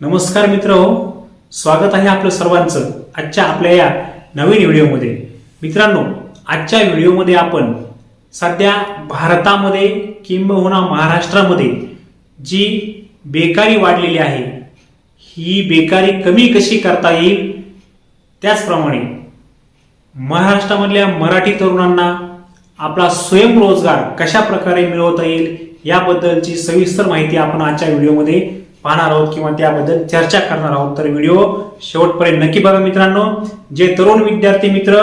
नमस्कार मित्र हो. स्वागत आहे आपलं सर्वांचं आजच्या आपल्या या नवीन व्हिडिओमध्ये. मित्रांनो आजच्या व्हिडिओमध्ये आपण सध्या भारतामध्ये किंबहुना महाराष्ट्रामध्ये जी बेकारी वाढलेली आहे ही बेकारी कमी कशी करता येईल? त्याचप्रमाणे महाराष्ट्रामधल्या मराठी तरुणांना आपला स्वयंरोजगार कशा प्रकारे मिळवता येईल याबद्दलची सविस्तर माहिती आपण आजच्या व्हिडिओमध्ये पाहणार आहोत किंवा त्याबद्दल चर्चा करणार आहोत. तर व्हिडिओ शेवटपर्यंत नक्की बघा मित्रांनो. जे तरुण विद्यार्थी मित्र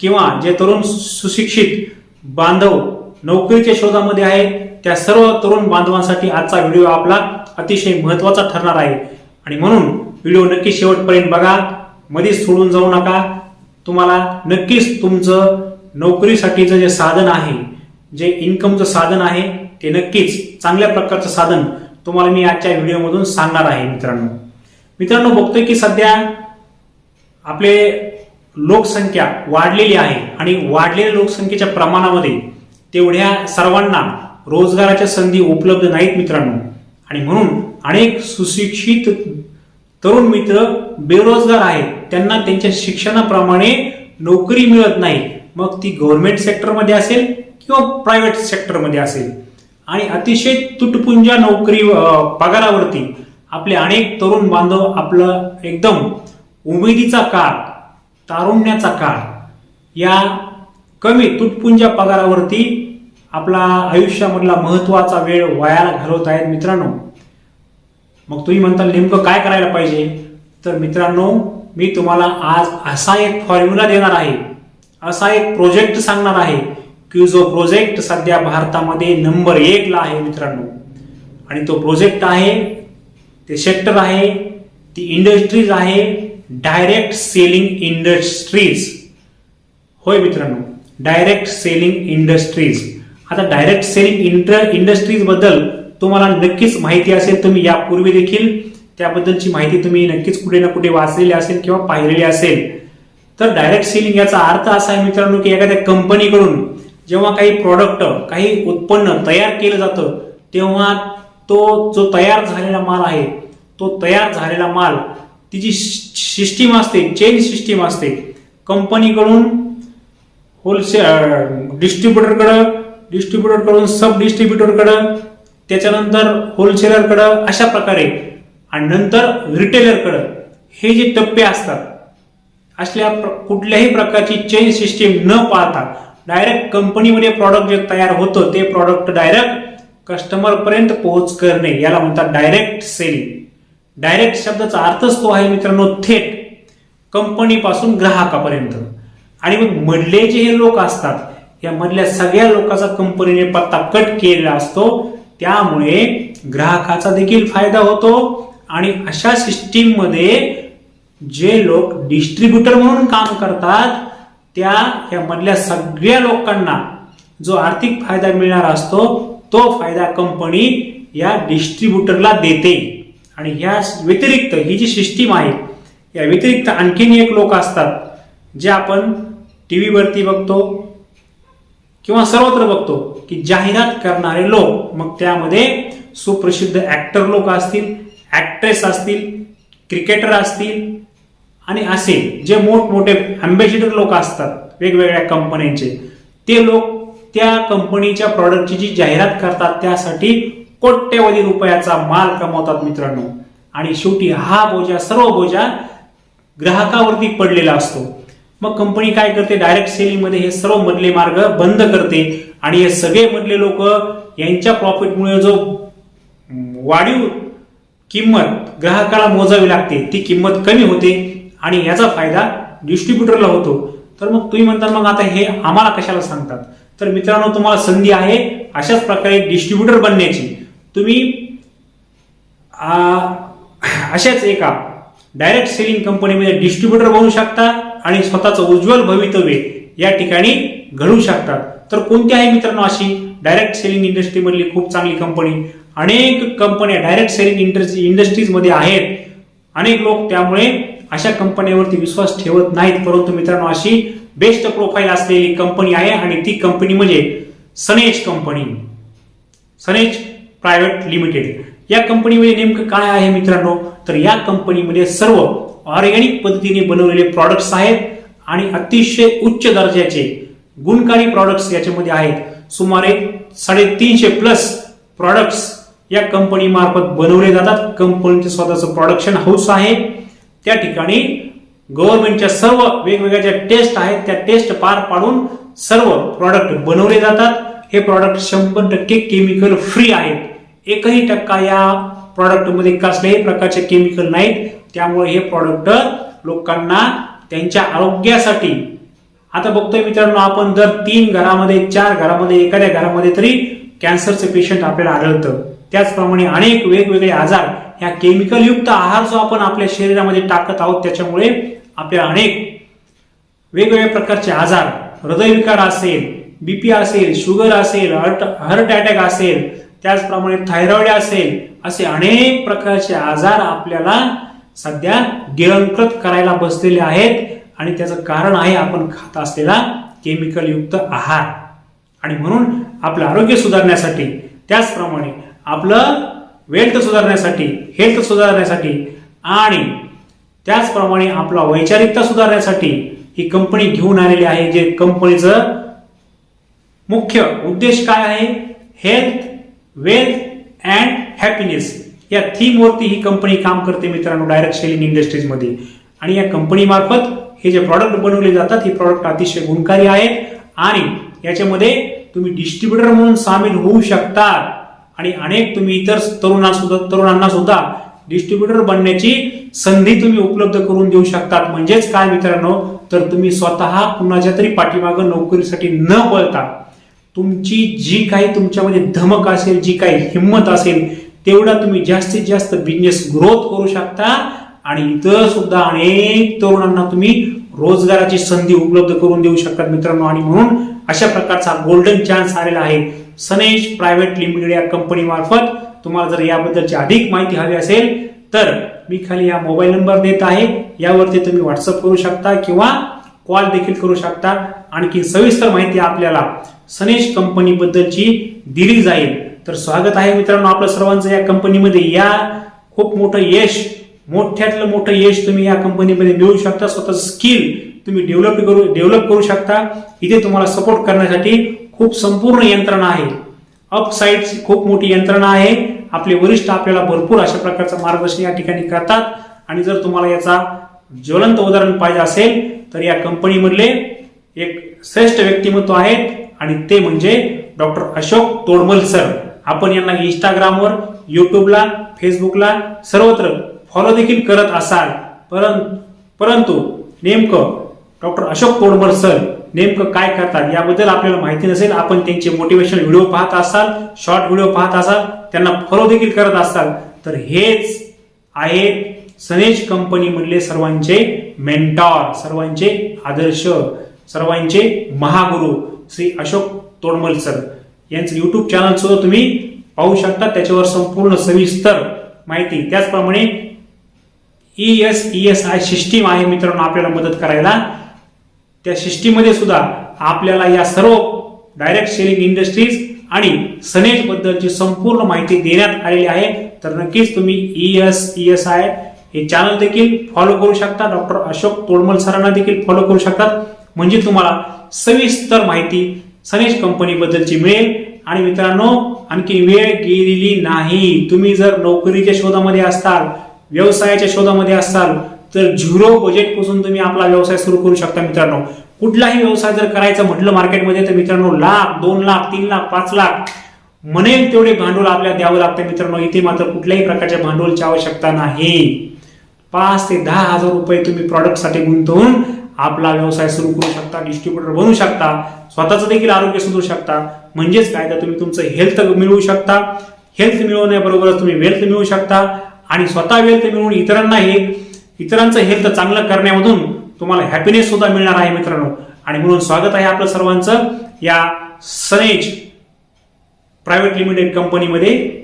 किंवा जे तरुण सुशिक्षित बांधव नोकरीच्या शोधामध्ये आहेत त्या सर्व तरुण बांधवांसाठी आजचा व्हिडिओ आपला अतिशय महत्त्वाचा ठरणार आहे. आणि म्हणून व्हिडिओ नक्की शेवटपर्यंत बघा. मध्येच सोडून जाऊ नका. तुम्हाला नक्कीच तुमचं नोकरीसाठीचं जे साधन आहे जे इन्कमचं साधन आहे ते नक्कीच चांगल्या प्रकारचं साधन तुम्हाला मी आजच्या व्हिडिओमधून सांगणार आहे मित्रांनो. मित्रांनो बघतोय की सध्या आपले लोकसंख्या वाढलेली आहे आणि वाढलेल्या लोकसंख्येच्या प्रमाणामध्ये तेवढ्या सर्वांना रोजगाराच्या संधी उपलब्ध नाहीत मित्रांनो. आणि म्हणून अनेक सुशिक्षित तरुण मित्र बेरोजगार आहेत. त्यांना त्यांच्या शिक्षणाप्रमाणे नोकरी मिळत नाही. मग ती गव्हर्नमेंट सेक्टरमध्ये असेल किंवा प्रायव्हेट सेक्टरमध्ये असेल. आणि अतिशय तुटपुंजा नोकरी पगारावरती आपले अनेक तरुण बांधव आपलं एकदम उमेदीचा काळ तारुण्याचा काळ या कमी तुटपुंजा पगारावरती आपला आयुष्यामधला महत्त्वाचा वेळ वयाला घालवत आहेत मित्रांनो. मग तुम्ही म्हणताल नेमकं काय करायला पाहिजे? तर मित्रांनो मी तुम्हाला आज असा एक फॉर्म्युला देणार आहे. असा एक प्रोजेक्ट सांगणार आहे. की जो प्रोजेक्ट सध्या भारतामध्ये नंबर एकला आहे मित्रांनो. आणि तो प्रोजेक्ट आहे ते सेक्टर आहे ती इंडस्ट्रीज आहे डायरेक्ट सेलिंग इंडस्ट्रीज होय मित्रांनो डायरेक्ट सेलिंग इंडस्ट्रीज आता डायरेक्ट सेलिंग इंटर इंडस्ट्रीजबद्दल तुम्हाला नक्कीच माहिती असेल तुम्ही यापूर्वी देखील त्याबद्दलची माहिती तुम्ही नक्कीच कुठे ना कुठे वाचलेली असेल किंवा पाहिलेली असेल. तर डायरेक्ट सेलिंग याचा अर्थ असा आहे मित्रांनो की एखाद्या कंपनीकडून जेव्हा काही प्रॉडक्ट काही उत्पन्न तयार केलं जातं तेव्हा तो जो तयार झालेला माल आहे तो तयार झालेला माल ती जी सिस्टीम असते चेन सिस्टीम असते कंपनीकडून होलसेल डिस्ट्रीब्युटरकडं डिस्ट्रीब्युटरकडून सब डिस्ट्रीब्युटरकडं त्याच्यानंतर होलसेलरकडं अशा प्रकारे आणि नंतर रिटेलरकडं हे जे टप्पे असतात असल्या प्र- कुठल्याही प्रकारची चेन सिस्टीम न पाहता डायरेक्ट कंपनीमध्ये प्रॉडक्ट जे तयार होतं ते प्रॉडक्ट डायरेक्ट कस्टमर पर्यंत पोहोच करणे. याला म्हणतात डायरेक्ट सेलिंग डायरेक्ट शब्दाचा अर्थच तो आहे मित्रांनो थेट कंपनीपासून ग्राहकापर्यंत. आणि मग मधले जे हे लोक असतात या मधल्या सगळ्या लोकांचा कंपनीने पत्ता कट केलेला असतो. त्यामुळे ग्राहकाचा देखील फायदा होतो. आणि अशा सिस्टीममध्ये जे लोक डिस्ट्रीब्युटर म्हणून काम करतात त्या या मधल्या सगळ्या लोकांना जो आर्थिक फायदा मिळणार असतो तो फायदा कंपनी या डिस्ट्रीब्युटरला देते. आणि या व्यतिरिक्त ही जी सिस्टीम आहे या व्यतिरिक्त आणखीन एक लोक असतात जे आपण टी व्हीवरती बघतो किंवा सर्वत्र बघतो की जाहिरात करणारे लोक. मग त्यामध्ये सुप्रसिद्ध ॲक्टर लोक असतील ॲक्ट्रेस असतील क्रिकेटर असतील आणि असे जे मोठमोठे अँबेसिडर लोक असतात वेगवेगळ्या कंपन्यांचे ते लोक त्या कंपनीच्या प्रॉडक्टची जी जाहिरात करतात त्यासाठी कोट्यवधी रुपयाचा माल कमवतात मित्रांनो. आणि शेवटी हा बोजा सर्व बोजा ग्राहकावरती पडलेला असतो. मग कंपनी काय करते? डायरेक्ट सेलिंगमध्ये हे सर्व मधले मार्ग बंद करते. आणि हे सगळे मधले लोक यांच्या प्रॉफिटमुळे जो वाढीव किंमत ग्राहकाला मोजावी लागते ती किंमत कमी होते. आणि याचा फायदा डिस्ट्रीब्युटरला होतो. तर मग तुम्ही म्हणता मग आता हे आम्हाला कशाला सांगतात? तर मित्रांनो तुम्हाला संधी आहे अशाच प्रकारे डिस्ट्रीब्युटर बनण्याची. तुम्ही अशाच एका डायरेक्ट सेलिंग कंपनीमध्ये डिस्ट्रीब्युटर बनू शकता आणि स्वतःचं उज्ज्वल भवितव्य या ठिकाणी घडू शकतात तर कोणती आहे मित्रांनो अशी? डायरेक्ट सेलिंग इंडस्ट्रीमधली खूप चांगली कंपनी अनेक कंपन्या डायरेक्ट सेलिंग इंडस्ट्री इंडस्ट्रीजमध्ये आहेत. अनेक लोक त्यामुळे अशा कंपन्यांवरती विश्वास ठेवत नाहीत. परंतु मित्रांनो अशी बेस्ट प्रोफाईल असलेली कंपनी आहे आणि ती कंपनी म्हणजे Sanej company Sanej private limited या कंपनीमध्ये नेमकं काय आहे मित्रांनो? तर या कंपनीमध्ये सर्व ऑर्गॅनिक पद्धतीने बनवलेले प्रॉडक्ट्स आहेत आणि अतिशय उच्च दर्जाचे गुणकारी प्रॉडक्ट्स याच्यामध्ये आहेत. सुमारे साडेतीनशे प्लस प्रॉडक्ट्स या कंपनीमार्फत बनवले जातात. कंपनीचे स्वतःचं प्रोडक्शन हाऊस आहे. त्या ठिकाणी गव्हर्नमेंटच्या सर्व वेगवेगळ्या ज्या टेस्ट आहेत त्या टेस्ट पार पाडून सर्व प्रॉडक्ट बनवले जातात. हे प्रॉडक्ट शंभर टक्के केमिकल फ्री आहेत. एकही टक्का या प्रॉडक्टमध्ये कसल्याही प्रकारचे केमिकल नाहीत. त्यामुळे हे प्रॉडक्ट लोकांना त्यांच्या आरोग्यासाठी. आता बघतोय मित्रांनो आपण जर तीन घरामध्ये चार घरामध्ये एखाद्या घरामध्ये तरी कॅन्सरचे पेशंट आपल्याला आढळतं. त्याचप्रमाणे अनेक वेगवेगळे आजार ह्या केमिकलयुक्त आहार जो आपण आपल्या शरीरामध्ये टाकत आहोत त्याच्यामुळे आपल्या अनेक वेगवेगळ्या प्रकारचे आजार हृदयविकार असेल बीपी असेल शुगर असेल हार्ट हार्ट अटॅक असेल त्याचप्रमाणे थायरॉइड असेल असे अनेक प्रकारचे आजार आपल्याला सध्या गिळंकृत करायला बसलेले आहेत. आणि त्याचं कारण आहे आपण खात असलेला केमिकलयुक्त आहार. आणि म्हणून आपलं आरोग्य सुधारण्यासाठी त्याचप्रमाणे आपलं वेल्थ सुधारण्यासाठी हेल्थ सुधारण्यासाठी आणि त्याचप्रमाणे आपला वैचारिकता सुधारण्यासाठी ही कंपनी घेऊन आलेली आहे जे कंपनीचं मुख्य उद्देश काय आहे? हेल्थ वेल्थ अँड हॅपीनेस या थीमवरती ही कंपनी काम करते मित्रांनो डायरेक्ट सेलिंग इंडस्ट्रीजमध्ये आणि या कंपनीमार्फत हे जे प्रॉडक्ट बनवले जातात हे प्रॉडक्ट अतिशय गुणकारी आहेत. आणि याच्यामध्ये तुम्ही डिस्ट्रीब्युटर म्हणून सामील होऊ शकता आणि अनेक तुम्ही इतर तरुणा सुद्धा तरुणांना सुद्धा डिस्ट्रीब्युटर बनण्याची संधी तुम्ही उपलब्ध करून देऊ शकतात. म्हणजेच काय मित्रांनो? तर तुम्ही स्वतः कुणाच्या तरी पाठीमागं नोकरीसाठी न पळता तुमची जी काही तुमच्यामध्ये धमक असेल जी काही हिंमत असेल तेवढा तुम्ही जास्तीत जास्त बिझनेस ग्रोथ करू शकता आणि इतर सुद्धा अनेक तरुणांना तुम्ही रोजगाराची संधी उपलब्ध करून देऊ शकतात मित्रांनो. आणि म्हणून अशा प्रकारचा गोल्डन चान्स आलेला आहे. सनेश प्रायव्हेट लिमिटेड या कंपनी मार्फत. तुम्हाला जर याबद्दलची अधिक माहिती हवी असेल तर मी खाली या मोबाईल नंबर देत आहे. यावरती तुम्ही व्हॉट्सअप करू शकता किंवा कॉल देखील करू शकता. आणखी सविस्तर माहिती आपल्याला सनेश कंपनी बद्दलची दिली जाईल. तर स्वागत आहे मित्रांनो आपलं सर्वांचं या कंपनीमध्ये या खूप मोठं यश मोठ्यातलं मोठं यश तुम्ही या कंपनीमध्ये मिळवू शकता. स्वतः स्किल तुम्ही डेव्हलप करू डेव्हलप करू शकता. इथे तुम्हाला सपोर्ट करण्यासाठी खूप संपूर्ण यंत्रणा आहे. अप साईडची खूप मोठी यंत्रणा आहे. आपले वरिष्ठ आपल्याला भरपूर अशा प्रकारचं मार्गदर्शन या ठिकाणी करतात. आणि जर तुम्हाला याचा ज्वलंत उदाहरण पाहिजे असेल तर या कंपनीमधले एक श्रेष्ठ व्यक्तिमत्व आहेत. आणि ते म्हणजे डॉक्टर अशोक तोडमल सर. आपण यांना इंस्टाग्रामवर युट्यूबला फेसबुकला सर्वत्र फॉलो देखील करत असाल. परंतु नेमकं डॉक्टर अशोक तोडमल सर नेमकं काय करतात याबद्दल आपल्याला माहिती नसेल आपण त्यांचे मोटिवेशनल व्हिडिओ पाहत असाल शॉर्ट व्हिडिओ पाहत असाल त्यांना फॉलो देखील करत असाल. तर हेच आहे सनेज कंपनी म्हणले सर्वांचे मेंटॉर सर्वांचे आदर्श सर्वांचे महागुरु श्री अशोक तोडमल सर यांचं युट्यूब चॅनल सुद्धा तुम्ही पाहू शकता त्याच्यावर संपूर्ण सविस्तर माहिती. त्याचप्रमाणे E S E S I system आहे मित्रांनो आपल्याला मदत करायला. त्या शिष्टीमध्ये सुद्धा आपल्याला या सर्व डायरेक्ट सेलिंग इंडस्ट्रीज आणि सनेज बद्दलची संपूर्ण माहिती देण्यात आलेली आहे. तर नक्कीच तुम्ही E S E S I हे चॅनल देखील फॉलो करू शकता. डॉक्टर अशोक तोडमल सरांना देखील फॉलो करू शकतात. म्हणजे तुम्हाला सविस्तर माहिती सनेज कंपनीबद्दलची मिळेल. आणि मित्रांनो आणखी वेळ गेलेली नाही. तुम्ही जर नोकरीच्या शोधामध्ये असाल व्यवसायाच्या शोधामध्ये असाल तर झिरो बजेटपासून तुम्ही आपला व्यवसाय सुरू करू शकता मित्रांनो. कुठलाही व्यवसाय जर करायचा म्हटलं मार्केटमध्ये तर मित्रांनो लाख दोन लाख तीन लाख पाच लाख म्हणेल तेवढे भांडवल आपल्याला द्यावं लागतं मित्रांनो. इथे मात्र कुठल्याही प्रकारच्या भांडवलची आवश्यकता नाही. पाच ते दहा हजार रुपये तुम्ही प्रॉडक्टसाठी गुंतवून आपला व्यवसाय सुरू करू शकता डिस्ट्रीब्युटर बनवू शकता स्वतःचं देखील आरोग्य सुधरू शकता. म्हणजेच काय? तर तुम्ही तुमचं हेल्थ मिळवू शकता. हेल्थ मिळवण्याबरोबरच तुम्ही वेल्थ मिळवू शकता. आणि स्वतः वेल्थ मिळवून इतरांनाही इतरांचं हेल्थ चांगलं करण्यामधून तुम्हाला हॅपीनेस सुद्धा मिळणार आहे मित्रांनो. आणि म्हणून स्वागत आहे आपलं सर्वांचं या सनेज प्रायव्हेट लिमिटेड कंपनीमध्ये.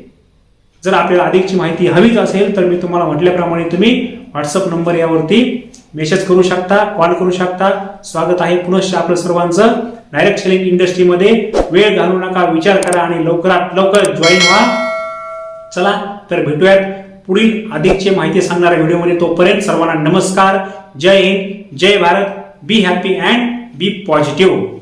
जर आपल्याला अधिकची माहिती हवीच असेल तर मी तुम्हाला म्हटल्याप्रमाणे तुम्ही व्हॉट्सअप नंबर यावरती मेसेज करू शकता कॉल करू शकता. स्वागत आहे पुनश्च आपलं सर्वांचं. डायरेक्ट सेलिंग इंडस्ट्रीमध्ये वेळ घालू नका विचार करा आणि लवकरात लवकर जॉईन व्हा. चला तर भेटूयात. पुढील अधिकची माहिती सांगणाऱ्या व्हिडिओमध्ये तोपर्यंत सर्वांना नमस्कार. जय हिंद जय Bharat. Be happy and be positive